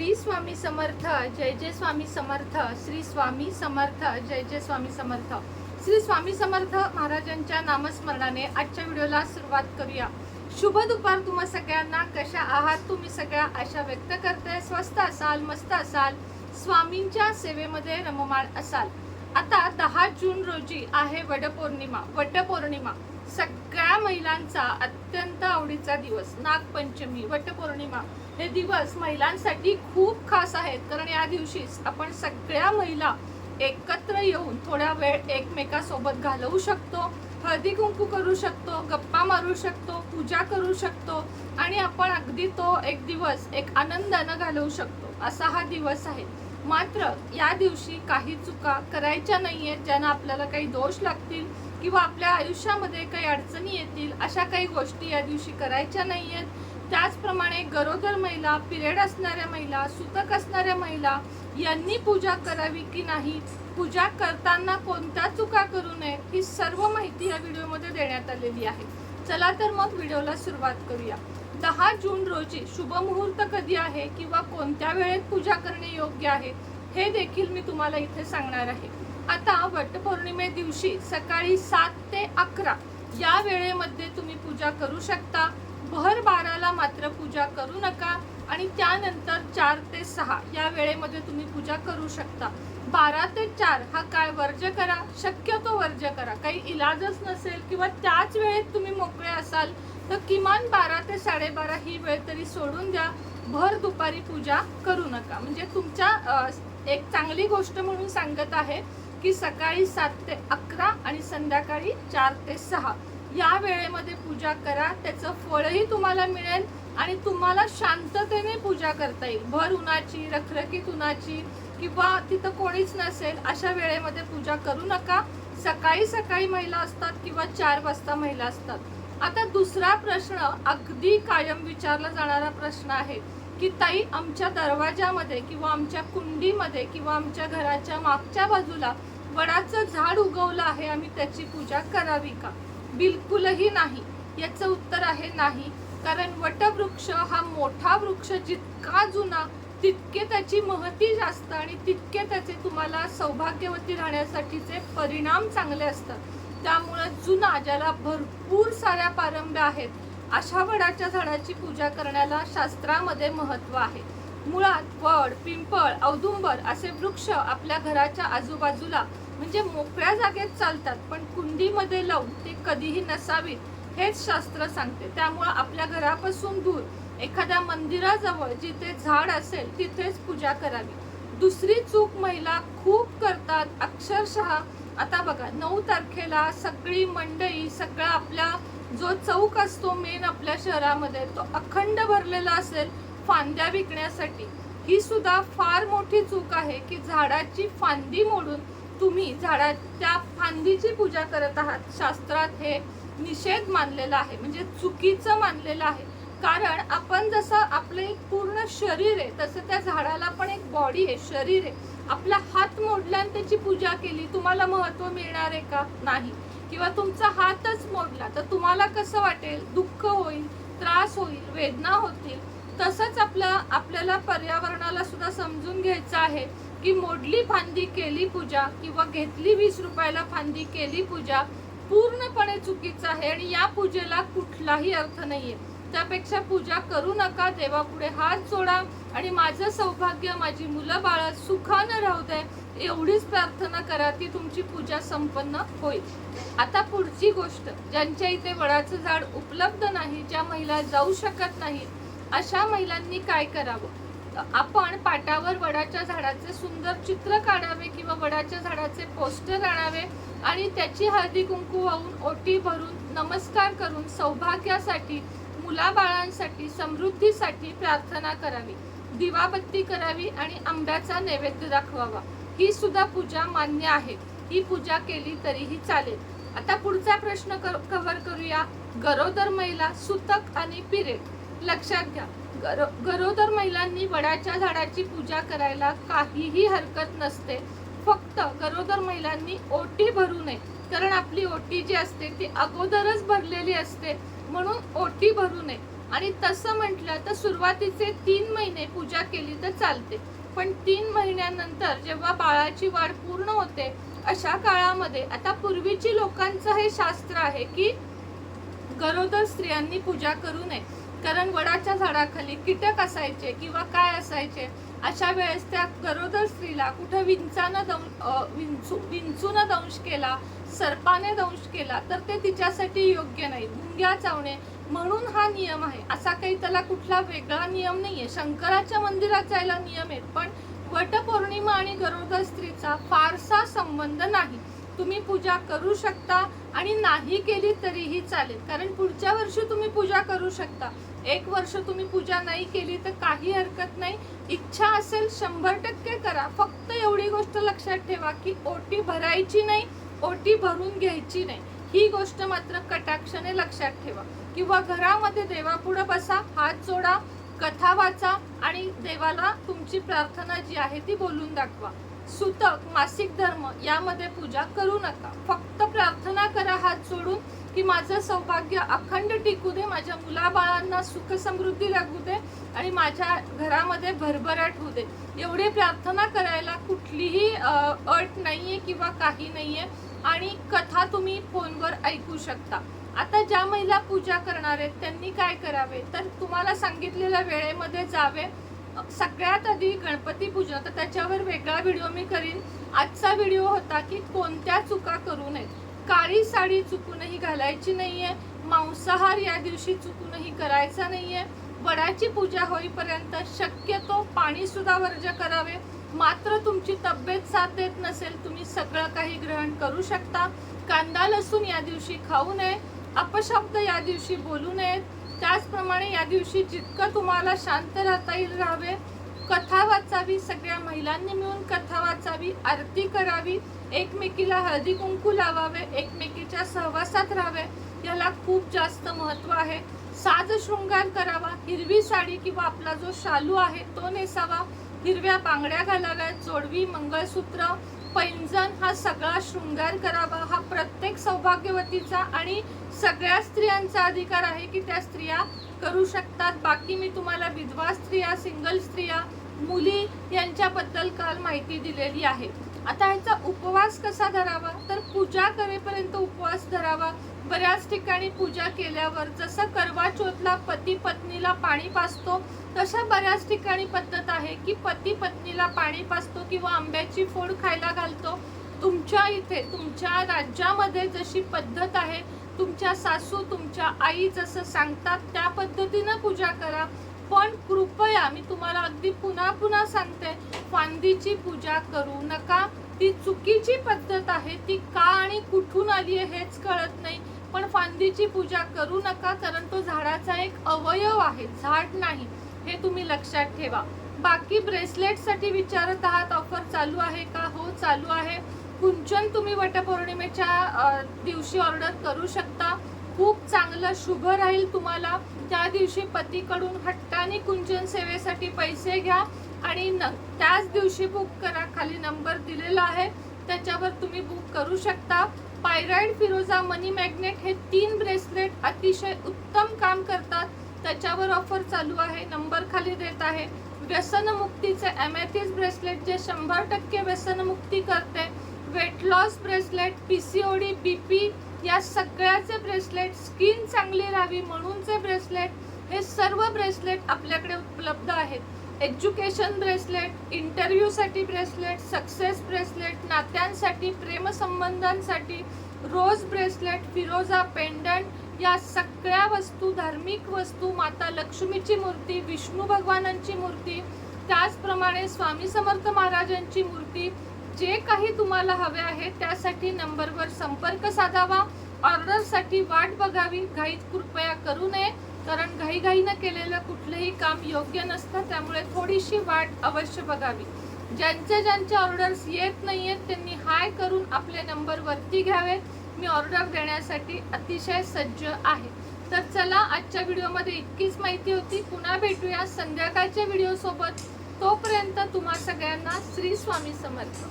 श्री स्वामी समर्थ जय जय स्वामी समर्थ श्री स्वामी समर्थ जय जय स्वामी समर्थ. श्री स्वामी समर्थ महाराजांच्या नामस्मरणाने आजच्या व्हिडिओला सुरुवात करूया. शुभ दुपार तुम्हा सगळ्यांना कशा आहात तुम्ही सगळ्या? आशा व्यक्त करते. स्वस्त असाल मस्त असाल स्वामींच्या सेवेमध्ये रममाण असाल. आता दहा जून रोजी आहे वटपौर्णिमा. वटपौर्णिमा. सगळ्या महिलांचा अत्यंत आवडीचा दिवस. नागपंचमी वटपौर्णिमा. हे दिवस महिलांसाठी खूप खास आहेत. कारण या दिवशीच आपण सगळ्या महिला एकत्र येऊन थोड्या वेळ एकमेकासोबत घालवू शकतो. हळदी कुंकू करू शकतो गप्पा मारू शकतो पूजा करू शकतो आणि आपण अगदी तो एक दिवस एक आनंदानं घालवू शकतो. असा हा दिवस आहे. मात्र या दिवशी काही चुका करायच्या नाहीयेत ज्यांना आपल्याला काही दोष लागतील किंवा आपल्या आयुष्यामध्ये काही अडचणी येतील अशा काही गोष्टी या दिवशी करायच्या नाहीयेत. त्याचप्रमाणे गरोदर महिला पिरियड असणाऱ्या महिला सुतक असणाऱ्या महिला यांनी पूजा करावी की नाही? पूजा करताना कोणत्या चुका करू नयेत ही सर्व माहिती या व्हिडिओमध्ये देण्यात आलेली आहे. चला तर मग व्हिडिओला सुरुवात करूया. दहा जून रोजी शुभ मुहूर्त कधी आहे किंवा कोणत्या वेळेत पूजा करणे योग्य आहे हे देखील मी तुम्हाला इथे सांगणार आहे. आता वटपौर्णिमे दिवशी सकाळी सात ते अकरा या वेळेमध्ये तुम्ही पूजा करू शकता. भर बाराला मात्र पूजा करू नका आणि त्यानंतर चार ते सहा या वेळेमध्ये तुम्ही पूजा करू शकता. बारा ते चार हा काळ वर्ज करा शक्यतो वर्ज करा. काही इलाजच नसेल किंवा त्याच वेळेत तुम्ही मोकळे असाल तर किमान बारा ते साडेबारा ही वेळ तरी सोडून द्या. भर दुपारी पूजा करू नका. म्हणजे तुमच्या एक चांगली गोष्ट म्हणून सांगत आहे की सकाळी सात ते अकरा आणि संध्याकाळी चार ते सहा. या वेळेमध्ये पूजा करा त्याचं फळही तुम्हाला मिळेल आणि तुम्हाला शांततेने पूजा करता येईल. भर उन्हाची रखरखीत उन्हाची किंवा तिथं कोणीच नसेल अशा वेळेमध्ये पूजा करू नका. सकाळी सकाळी महिला असतात किंवा चार वाजता महिला असतात. आता दुसरा प्रश्न अगदी कायम विचारला जाणारा प्रश्न आहे की ताई आमच्या दरवाजामध्ये किंवा आमच्या कुंडीमध्ये किंवा आमच्या घराच्या मागच्या बाजूला वडाचं झाड उगवलं आहे आम्ही त्याची पूजा करावी का? बिलकुलही नाही. याचं उत्तर आहे नाही. कारण वटवृक्ष हा मोठा वृक्ष जितका जुना तितके त्याची महती जास्त आणि तितके त्याचे तुम्हाला सौभाग्यवती राहण्यासाठीचे परिणाम चांगले असतात. त्यामुळं जुना ज्याला भरपूर साऱ्या पारंब्या आहेत अशा वडाच्या झाडाची पूजा करण्याला शास्त्रामध्ये महत्त्व आहे. मुळात वड पिंपळ औदुंबर असे वृक्ष आपल्या घराच्या आजूबाजूला म्हणजे मोकळ्या जागेत चालतात पण कुंडीमध्ये लावून ते कधीही नसावीत हेच शास्त्र सांगते. त्यामुळं आपल्या घरापासून दूर एखाद्या मंदिराजवळ जिथे झाड असेल तिथेच पूजा करावी. दुसरी चूक महिला खूप करतात अक्षरशः. आता बघा नऊ तारखेला सगळी मंडई सगळा आपला जो चौक असतो मेन आपल्या शहरामध्ये तो अखंड भरलेला असेल फांद्या विकण्यासाठी. ही सुद्धा फार मोठी चूक आहे की झाडाची फांदी मोडून तुम्ही झाडाच्या फांदीची पूजा करत आहात. शास्त्रात हे निषेध मानलेला आहे. म्हणजे चुकीचं मानलेलं आहे. कारण आपण जसं आपलं एक पूर्ण शरीर आहे तसं त्या झाडाला पण एक बॉडी आहे शरीर आहे. आपला हात मोडला आणि त्याची पूजा केली तुम्हाला महत्त्व मिळणार आहे का? नाही. किंवा तुमचा हातच मोडला तर तुम्हाला कसं वाटेल? दुःख होईल त्रास होईल वेदना होतील. तसंच आपलं आपल्याला पर्यावरणाला सुद्धा समजून घ्यायचं आहे. की मोडली फांदी केली पूजा किंवा घेतली वीस रुपयाला फांदी केली पूजा पूर्णपणे चुकीचं आहे आणि या पूजेला कुठलाही अर्थ नाहीये. त्यापेक्षा पूजा करू नका देवापुढे हात जोडा आणि माझं सौभाग्य माझी मुलं बाळ सुखानं राहू दे एवढीच प्रार्थना करा ती तुमची पूजा संपन्न होईल. आता पुढची गोष्ट ज्यांच्या इथे वडाचं झाड उपलब्ध नाही ज्या महिला जाऊ शकत नाही अशा महिलांनी काय करावं? आपण पाटावर वडाच्या झाडाचे सुंदर चित्र काढावे किंवा वडाच्या झाडाचे पोस्टर आणावे आणि त्याची हळदी कुंकू वाहून ओटी भरून नमस्कार करून सौभाग्यासाठी मुलाबाळांसाठी समृद्धीसाठी प्रार्थना करावी दिवाबत्ती करावी आणि आंब्याचा नैवेद्य दाखवावा. ही सुद्धा पूजा मान्य आहे. ही पूजा केली तरीही चालेल. आता पुढचा प्रश्न कव्हर करूया. गरोदर महिला सुतक आणि पिरेड. लक्षात घ्या. गरो गरोदर महिलांनी वडाच्या झाडाची पूजा करायला काहीही हरकत नसते. फक्त गरोदर महिलांनी ओटी भरू नये. कारण आपली ओटी जी असते ती अगोदरच भरलेली असते. म्हणून ओटी भरू नये. आणि तसं म्हटलं तर सुरुवातीचे तीन महिने पूजा केली तर चालते. पण तीन महिन्यानंतर जेव्हा बाळाची वाढ पूर्ण होते अशा काळामध्ये आता पूर्वीची लोकांचं हे शास्त्र आहे की गरोदर स्त्रियांनी पूजा करू नये. कारण वडाच्या झाडाखाली कीटक असायचे किंवा काय असायचे अशा वेळेस त्या गरोदर स्त्रीला कुठं विंचानं दं विंचू विंचूनं दंश केला सर्पाने दंश केला तर ते तिच्यासाठी योग्य नाही. भुंग्या चावणे म्हणून हा नियम आहे. असा काही त्याला कुठला वेगळा नियम नाही आहे शंकराच्या मंदिरात जायला नियम आहेत पण वटपौर्णिमा आणि गरोदर स्त्रीचा फारसा संबंध नाही. तुम्ही पूजा करू शकता आणि नाही केली तरीही चालेल. कारण पुढच्या वर्षी तुम्ही पूजा करू शकता. एक वर्ष तुम्ही पूजा नाही केली तर काही हरकत नाही. इच्छा असेल शंभर टक्के करा. फक्त एवढी गोष्ट लक्षात ठेवा की ओटी भरायची नाही ओटी भरून घ्यायची नाही. ही गोष्ट मात्र कटाक्षाने लक्षात ठेवा. किंवा घरामध्ये देवापुढं बसा हात जोडा कथा वाचा आणि देवाला तुमची प्रार्थना जी आहे ती बोलून दाखवा. सुतक मासिक धर्म यामध्ये पूजा करू नका. फक्त प्रार्थना करा हात जोडून की माझं सौभाग्य अखंड टिकू दे माझ्या मुलाबाळांना सुख समृद्धी लागू दे आणि माझ्या घरामध्ये भरभराट होऊ दे. एवढी प्रार्थना करायला कुठलीही अट नाही आहे किंवा काही नाही आहे आणि कथा तुम्ही फोनवर ऐकू शकता. आता ज्या महिला पूजा करणार आहेत त्यांनी काय करावे? तर तुम्हाला सांगितलेल्या वेळेमध्ये जावे. सगळ्यात आधी गणपती पूजन तर त्याच्यावर वेगळा व्हिडिओ मी करीन. आजचा व्हिडिओ होता की कोणत्या चुका करू नयेत. काळी साडी चुकूनही घालायची नाहीये मांसाहार या दिवशी चुकूनही करायचा नाहीये. वडाची पूजा होईपर्यंत शक्यतो पाणी सुद्धा वर्ज करावे. मात्र तुमची तब्येत साथ देत नसेल तुम्ही सगळं काही ग्रहण करू शकता. कांदा लसूण या दिवशी खाऊ नये. अपशब्द या दिवशी बोलू नयेत. त्याचप्रमाणे या दिवशी जितकं तुम्हाला शांत राहता येईल राहावे कथा वाचावी सगळ्या महिलांनी मिळून कथा वाचावी आरती करावी एकमेकीला हळदी कुंकू लावावे एकमेकीच्या सहवासात राहावे याला खूप जास्त महत्त्व आहे. साज शृंगार करावा हिरवी साडी किंवा आपला जो शालू आहे तो नेसावा हिरव्या बांगड्या घालाव्यात जोडवी मंगळसूत्र पैंजण हा सगळा शृंगार करावा. हा प्रत्येक सौभाग्यवतीचा आणि सगळ्या स्त्रियांचा अधिकार आहे की त्या स्त्रिया करू शकतात. बाकी मी तुम्हाला विधवा स्त्रिया सिंगल स्त्रिया मुली यांच्याबद्दल काल माहिती दिलेली आहे. आता ह्याचा उपवास कसा धरावा? तर पूजा करेपर्यंत उपवास धरावा. बऱ्याच ठिकाणी पूजा केल्यावर जसं करवा चौथला पती पत्नीला पाणी पाजतो तशा बऱ्याच ठिकाणी पद्धत आहे की पती पत्नीला पाणी पाजतो किंवा आंब्याची फोड खायला घालतो. तुमच्या इथे तुमच्या राज्यामध्ये जशी पद्धत आहे तुमच्या सासू तुमच्या आई जसं सांगतात त्या पद्धतीनं पूजा करा. पण कृपया मी तुम्हाला अगदी पुन्हा पुन्हा सांगते फांदीची पूजा करू नका. ती चुकीची पद्धत आहे. ती का आणि कुठून आली आहे हेच कळत नाही. पण फांदीची पूजा करू नका कारण तो झाडाचा एक अवयव आहे झाड नाही. हे तुम्ही लक्षात ठेवा. बाकी ब्रेसलेटसाठी विचारत आहात ऑफर चालू आहे का? हो चालू आहे. कुंचन तुम्ही वटपौर्णिमेच्या दिवशी ऑर्डर करू शकता. खूप चांगलं शुभ राहील तुम्हाला. त्या दिवशी पतीकडून हट्टाने कुंचन सेवेसाठी पैसे घ्या. आणि न त्याच दिवशी बुक करा. खाली नंबर दिलेला आहे. त्याच्यावर तुम्ही बुक करू शकता. पायराइड फिरोजा मनी मॅग्नेट हे तीन ब्रेसलेट अतिशय उत्तम काम करतात. त्याच्यावर ऑफर चालू आहे. नंबर खाली देत आहे. व्यसनमुक्तीचे ॲमॅथिस ब्रेसलेट जे शंभर टक्के व्यसनमुक्ती करते. Weight loss bracelet P C O D B P या सगळ्याचे ब्रेसलेट स्किन चांगली राहावी म्हणूनचे ब्रेसलेट हे सर्व ब्रेसलेट आपल्याकडे उपलब्ध आहेत. एज्युकेशन ब्रेसलेट इंटरव्ह्यूसाठी ब्रेसलेट सक्सेस ब्रेसलेट नात्यांसाठी प्रेमसंबंधांसाठी रोज ब्रेसलेट फिरोजा पेंडंट या सगळ्या वस्तू धार्मिक वस्तू माता लक्ष्मीची मूर्ती विष्णू भगवानांची मूर्ती त्याचप्रमाणे स्वामी समर्थ महाराजांची मूर्ती जे काही तुम्हाला हवे आहे त्यासाठी नंबरवर संपर्क साधावा ऑर्डरसाठी वाट बघावी घाईत कृपया करू नये कारण घाईघाईनं केलेलं कुठलंही काम योग्य नसतं त्यामुळे थोडीशी वाट अवश्य बघावी. ज्यांच्या ज्यांच्या ऑर्डर्स येत नाही आहेत त्यांनी हाय करून आपले नंबर वरती घ्यावेत. मी ऑर्डर देण्यासाठी अतिशय सज्ज आहे. तर चला आजच्या व्हिडिओमध्ये इतकीच माहिती होती. पुन्हा भेटूया संध्याकाळच्या व्हिडिओसोबत. तोपर्यंत तुम्हा सगळ्यांना श्री स्वामी समर्थ.